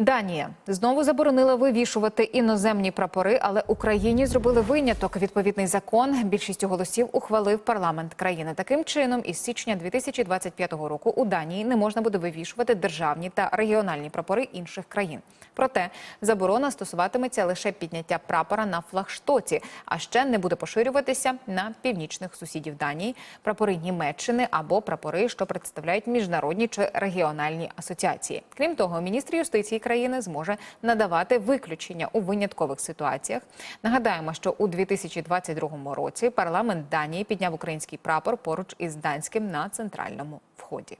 Данія знову заборонила вивішувати іноземні прапори, але Україні зробили виняток. Відповідний закон більшістю голосів ухвалив парламент країни. Таким чином, із січня 2025 року у Данії не можна буде вивішувати державні та регіональні прапори інших країн. Проте заборона стосуватиметься лише підняття прапора на флагштоці, а ще не буде поширюватися на північних сусідів Данії, прапори Німеччини або прапори, що представляють міжнародні чи регіональні асоціації. Крім того, міністр юстиції країни зможе надавати виключення у виняткових ситуаціях. Нагадаємо, що у 2022 році парламент Данії підняв український прапор поруч із данським на центральному вході.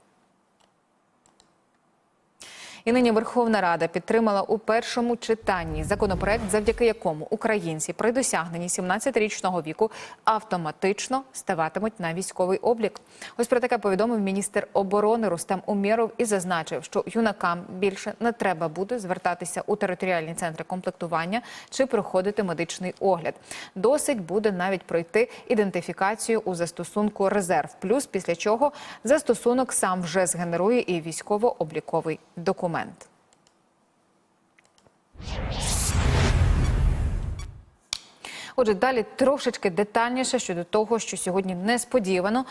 І нині Верховна Рада підтримала у першому читанні законопроект, завдяки якому українці при досягненні 17-річного віку автоматично ставатимуть на військовий облік. Ось про таке повідомив міністр оборони Рустем Умєров і зазначив, що юнакам більше не треба буде звертатися у територіальні центри комплектування чи проходити медичний огляд. Досить буде навіть пройти ідентифікацію у застосунку резерв. Плюс після чого застосунок сам вже згенерує і військово-обліковий документ. Отже, далі трошечки детальніше щодо того, що сьогодні несподівано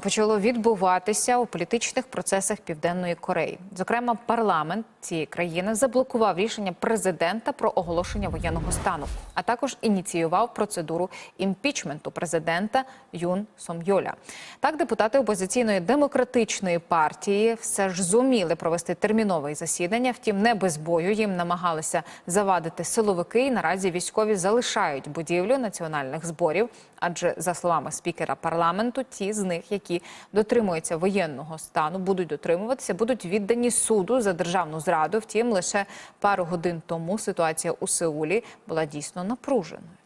почало відбуватися у політичних процесах Південної Кореї. Зокрема, парламент цієї країни заблокував рішення президента про оголошення воєнного стану, а також ініціював процедуру імпічменту президента Юн Сом'йоля. Так, депутати опозиційної демократичної партії все ж зуміли провести термінове засідання. Втім, не без бою їм намагалися завадити силовики. І наразі військові залишають будівлю національних зборів. Адже за словами спікера парламенту, ті з них, які дотримуються воєнного стану, будуть дотримуватися, будуть віддані суду за державну зраду. Втім, лише пару годин тому ситуація у Сеулі була дійсно напруженою.